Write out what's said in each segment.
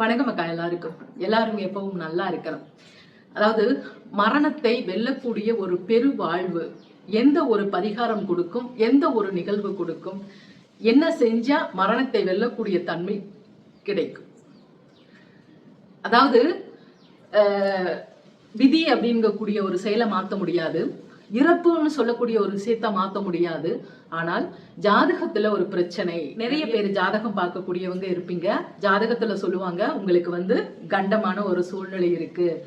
வணக்கம் அக்கா எல்லாருக்கும். எல்லாரும் எப்பவும் நல்லா இருக்கணும். அதாவது மரணத்தை வெல்லக்கூடிய ஒரு பெரு வாழ்வு எந்த ஒரு பரிகாரம் கொடுக்கும் எந்த ஒரு நிகழ்வு கொடுக்கும் என்ன செஞ்சா மரணத்தை வெல்லக்கூடிய தன்மை கிடைக்கும். அதாவது விதி அப்படிங்கக்கூடிய ஒரு செயலை மாற்ற முடியாது. இறப்புன்னு சொல்லக்கூடிய ஒரு விஷயத்த மாற்ற முடியாது. ஆனால் ஜாதகத்துல ஒரு பிரச்சனை. நிறைய பேர் ஜாதகம் பார்க்கக்கூடியவங்க இருப்பீங்க. ஜாதகத்துல சொல்லுவாங்க உங்களுக்கு வந்து கண்டமான ஒரு சூழ்நிலை இருக்கு.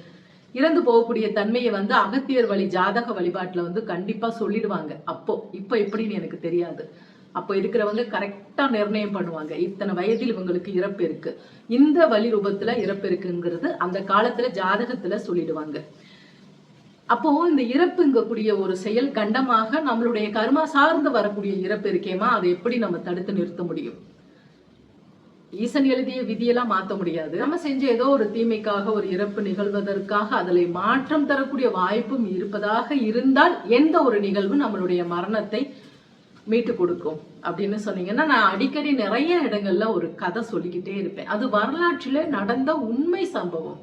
இறந்து போகக்கூடிய தன்மையை வந்து அகத்தியர் வழி ஜாதக வழிபாட்டுல வந்து கண்டிப்பா சொல்லிடுவாங்க. அப்போ இப்போ எப்படின்னு எனக்கு தெரியாது. அப்போ இருக்கிறவங்க கரெக்டா நிர்ணயம் பண்ணுவாங்க. இத்தனை வயதில் இவங்களுக்கு இறப்பு இருக்கு. இந்த வழி ரூபத்துல இறப்பு இருக்குங்கிறது அந்த காலத்துல ஜாதகத்துல சொல்லிடுவாங்க. அப்போ இந்த இறப்புங்கக்கூடிய ஒரு செயல் கண்டமாக நம்மளுடைய கர்மா சார்ந்து வரக்கூடிய இறப்பு இருக்கேமா? அதை எப்படி நம்ம தடுத்து நிறுத்த முடியும்? ஈசன் எழுதிய விதியெல்லாம் மாற்ற முடியாது. நம்ம செஞ்ச ஏதோ ஒரு தீமைக்காக ஒரு இறப்பு நிகழ்வதற்காக அதில் மாற்றம் தரக்கூடிய வாய்ப்பும் இருப்பதாக இருந்தால் எந்த ஒரு நிகழ்வு நம்மளுடைய மரணத்தை மீட்டு கொடுக்கும் அப்படின்னு சொன்னீங்கன்னா நான் அடிக்கடி நிறைய இடங்கள்ல ஒரு கதை சொல்லிக்கிட்டே இருப்பேன். அது வரலாற்றில் நடந்த உண்மை சம்பவம்.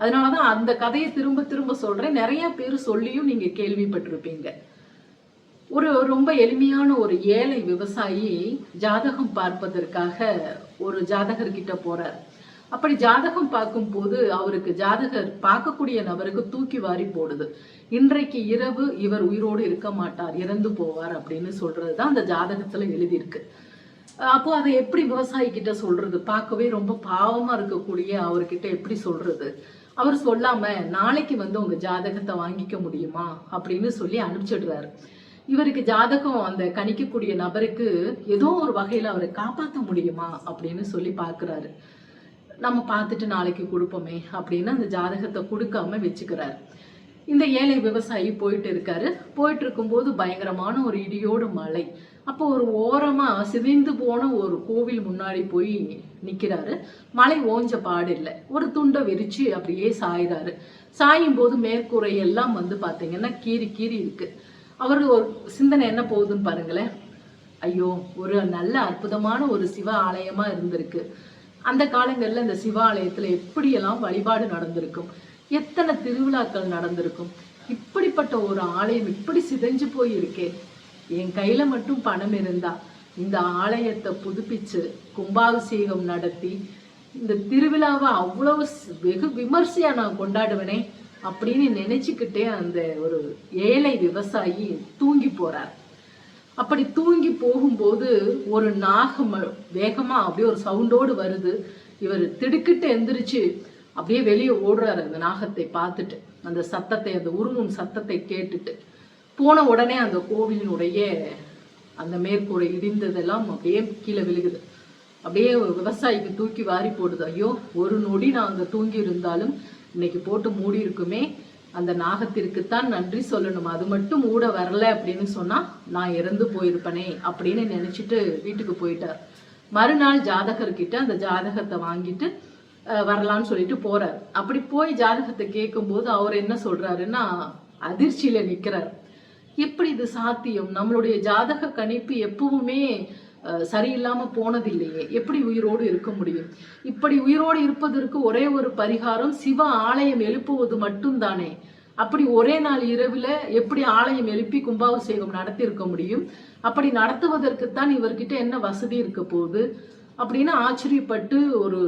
அதனால தான் அந்த கதையை திரும்ப திரும்ப சொல்கிறேன் நிறைய பேர் சொல்லியும் நீங்கள் கேள்விப்பட்டிருப்பீங்க. ஒரு ரொம்ப எளிமையான ஒரு ஏழை விவசாயி ஜாதகம் பார்ப்பதற்காக ஒரு ஜாதகர்கிட்ட போகிறார் அப்படி ஜாதகம் பார்க்கும்போது அவருக்கு ஜாதகர் பார்க்கக்கூடிய நபருக்கு தூக்கி வாரி போடுது. இன்றைக்கு இரவு இவர் உயிரோடு இருக்க மாட்டார் இறந்து போவார் அப்படின்னு சொல்றதுதான் அந்த ஜாதகத்துல எழுதியிருக்கு. அப்போ அதை எப்படி விவசாயி கிட்ட சொல்றது? பார்க்கவே ரொம்ப பாவமா இருக்கக்கூடிய அவர்கிட்ட எப்படி சொல்றது? அவர் சொல்லாம நாளைக்கு வந்து உங்க ஜாதகத்தை வாங்கிக்க முடியுமா அப்படின்னு சொல்லி அனுப்பிச்சிடுறாரு. இவருக்கு ஜாதகம் அந்த கணிக்கக்கூடிய நபருக்கு ஏதோ ஒரு வகையில அவரை காப்பாற்ற முடியுமா அப்படின்னு சொல்லி பாக்குறாரு. நம்ம பார்த்துட்டு நாளைக்கு கொடுப்போமே அப்படின்னு அந்த ஜாதகத்தை கொடுக்காம வச்சுக்கிறாரு. இந்த ஏழை விவசாயி போயிட்டு இருக்காரு. போயிட்டு இருக்கும்போது பயங்கரமான ஒரு இடியோடு மழை. அப்போ ஒரு ஓரமா சிதைந்து போன ஒரு கோவில் முன்னாடி போய் நிக்கிறாரு. மழை ஓஞ்ச பாடு இல்லை ஒரு துண்டை விரிச்சு அப்படியே சாயுறாரு. சாயும் போது மேற்கூரை எல்லாம் வந்து பார்த்தீங்கன்னா கீறி கீறி இருக்கு. அவரு ஒரு சிந்தனை என்ன போகுதுன்னு பாருங்களேன். ஐயோ ஒரு நல்ல அற்புதமான ஒரு சிவ ஆலயமா இருந்திருக்கு. அந்த காலங்களில் இந்த சிவாலயத்துல எப்படியெல்லாம் வழிபாடு நடந்திருக்கும்? எத்தனை திருவிழாக்கள் நடந்திருக்கும்? இப்படிப்பட்ட ஒரு ஆலயம் இப்படி சிதைஞ்சு போயிருக்கே. என் கையில மட்டும் பணம் இருந்தா இந்த ஆலயத்தை புதுப்பிச்சு கும்பாபிஷேகம் நடத்தி இந்த திருவிழாவை அவ்வளவு வெகு விமர்சையா நான் கொண்டாடுவேனே அப்படின்னு நினைச்சுக்கிட்டே அந்த ஒரு ஏழை விவசாயி தூங்கி போறார். அப்படி தூங்கி போகும்போது ஒரு நாகம் வேகமா அப்படியே ஒரு சவுண்டோடு வருது. இவர் திடுக்கிட்டு எந்திரிச்சு அப்படியே வெளியே ஓடுறாரு அந்த நாகத்தை பார்த்துட்டு. அந்த சத்தத்தை அந்த உருவும் சத்தத்தை கேட்டுட்டு. போன உடனே அந்த கோவிலினுடைய அந்த மேற்கூரை இடிந்ததெல்லாம் அப்படியே கீழே விழுகுது. அப்படியே ஒரு விவசாயிக்கு தூக்கி வாரி போடுது. ஐயோ ஒரு நொடி நாங்கள் தூங்கி இருந்தாலும் இன்னைக்கு போட்டு மூடி இருக்குமே. அந்த நாகத்திற்குத்தான் நன்றி சொல்லணும். அது மட்டும் மூட வரல அப்படின்னு சொன்னா நான் இறந்து போயிருப்பனே அப்படின்னு நினைச்சிட்டு வீட்டுக்கு போயிட்டார். மறுநாள் ஜாதகர்கிட்ட அந்த ஜாதகத்தை வாங்கிட்டு வரலான்னு சொல்லிட்டு போறார். அப்படி போய் ஜாதகத்தை கேட்கும்போது அவர் என்ன சொல்றாருன்னா அதிர்ச்சியில நிக்கிறார். எப்படி இது சாத்தியம்? நம்மளுடைய ஜாதக கணிப்பு எப்பவுமே சரியில்லாம போனதில்லையே. எப்படி உயிரோடு இருக்க முடியும்? இப்படி உயிரோடு இருப்பதற்கு ஒரே ஒரு பரிகாரம் சிவ ஆலயம் எழுப்புவது மட்டும்தானே. அப்படி ஒரே நாள் இரவுல எப்படி ஆலயம் எழுப்பி கும்பாபிஷேகம் நடத்தி இருக்க முடியும்? அப்படி நடத்துவதற்குத்தான் இவர்கிட்ட என்ன வசதி இருக்க போகுது? அப்படின்னு ஆச்சரியப்பட்டு ஒரு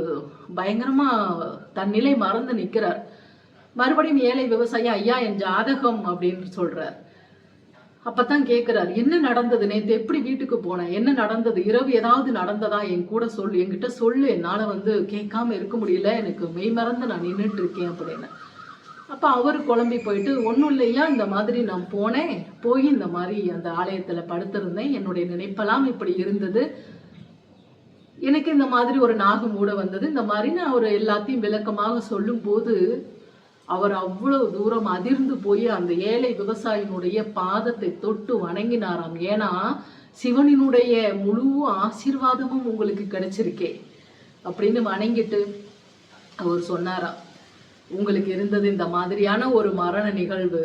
பயங்கரமா தன் நிலை மறந்து நிற்கிறார். மறுபடியும் ஏழை விவசாயி ஐயா என் ஜாதகம் அப்படின்னு சொல்றார். அப்பதான் கேட்கிறார் என்ன நடந்தது? நேற்று எப்படி வீட்டுக்கு போனேன்? என்ன நடந்தது? இரவு ஏதாவது நடந்ததா? என் கூட சொல்லு என்கிட்ட சொல்லு. என்னால் வந்து கேட்காம இருக்க முடியல. எனக்கு மெய் மறந்து நான் நின்றுட்டு இருக்கேன் அப்படின்னு. அப்போ அவர் குழம்பி போயிட்டு ஒன்றும் இல்லையா இந்த மாதிரி நான் போனேன். போய் இந்த மாதிரி அந்த ஆலயத்தில் படுத்திருந்தேன். என்னுடைய நினைப்பெல்லாம் இப்படி இருந்தது. எனக்கு இந்த மாதிரி ஒரு நாகம் மூட வந்தது. இந்த மாதிரி நான் அவர் எல்லாத்தையும் விளக்கமாக சொல்லும்போது அவர் அவ்வளவு தூரம் அதிர்ந்து போய் அந்த ஏழை விவசாயினுடைய பாதத்தை தொட்டு வணங்கினாராம். ஏன்னா சிவனினுடைய முழு ஆசீர்வாதமும் உங்களுக்கு கிடைச்சிருக்கே அப்படின்னு வணங்கிட்டு அவர் சொன்னாராம். உங்களுக்கு இருந்தது இந்த மாதிரியான ஒரு மரண நிகழ்வு.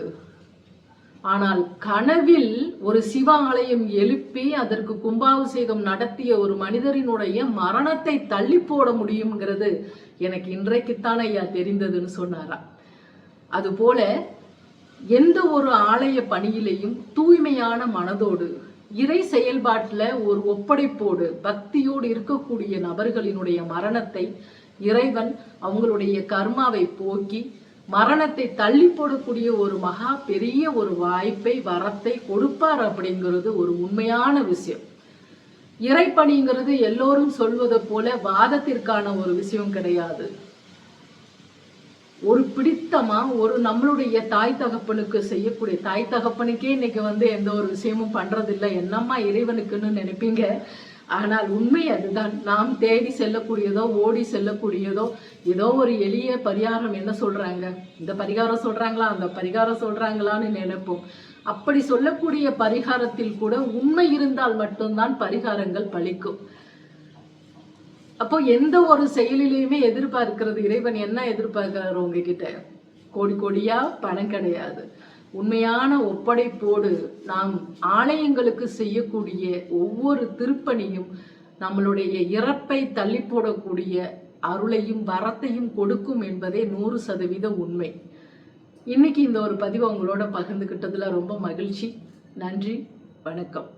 ஆனால் கனவில் ஒரு சிவ ஆலயம் எழுப்பி அதற்கு கும்பாபிஷேகம் நடத்திய ஒரு மனிதரினுடைய மரணத்தை தள்ளி போட முடியுங்கிறது எனக்கு இன்றைக்குத்தான் ஐயா தெரிந்ததுன்னு சொன்னாராம் அதுபோல எந்த ஒரு ஆலய பணியிலையும் தூய்மையான மனதோடு இறை செயல்பாட்டில் ஒரு ஒப்படைப்போடு பக்தியோடு இருக்கக்கூடிய நபர்களினுடைய மரணத்தை இறைவன் அவங்களுடைய கர்மாவை போக்கி மரணத்தை தள்ளி போடக்கூடிய ஒரு மகா பெரிய ஒரு வாய்ப்பை வரத்தை கொடுப்பார் அப்படிங்கிறது ஒரு உண்மையான விஷயம். இறைப்பணிங்கிறது எல்லோரும் சொல்வது போல வாதத்திற்கான ஒரு விஷயம் கிடையாது. ஒரு பிடித்தமா ஒரு நம்மளுடைய தாய் தகப்பனுக்கு செய்யக்கூடிய தாய் தகப்பனுக்கே இன்னைக்கு வந்து எந்த ஒரு விஷயமும் பண்றதில்லை. என்னம்மா இறைவனுக்குன்னு நினைப்பீங்க? ஆனால் உண்மை அதுதான். நாம் தேடி செல்லக்கூடியதோ ஓடி செல்லக்கூடியதோ ஏதோ ஒரு எளிய பரிகாரம் என்ன சொல்றாங்க? இந்த பரிகாரம் சொல்றாங்களா? அந்த பரிகாரம் சொல்றாங்களான்னு நினைப்போம். அப்படி சொல்லக்கூடிய பரிகாரத்தில் கூட உண்மை இருந்தால் மட்டும்தான் பரிகாரங்கள் பலிக்கும் அப்போ எந்த ஒரு செயலிலையுமே எதிர்பார்க்கிறது இறைவன் என்ன எதிர்பார்க்கிறார் உங்ககிட்ட? கோடி கோடியா? பணம் கிடையாது. உண்மையான ஒப்படைப்போடு நாம் ஆலயங்களுக்கு செய்யக்கூடிய ஒவ்வொரு திருப்பணியும் நம்மளுடைய இறப்பை தள்ளி போடக்கூடிய அருளையும் வரத்தையும் கொடுக்கும் என்பதே நூறு சதவீத உண்மை. இன்னைக்கு இந்த ஒரு பதிவை உங்களோட பகிர்ந்துக்கிட்டதுல ரொம்ப மகிழ்ச்சி. நன்றி. வணக்கம்.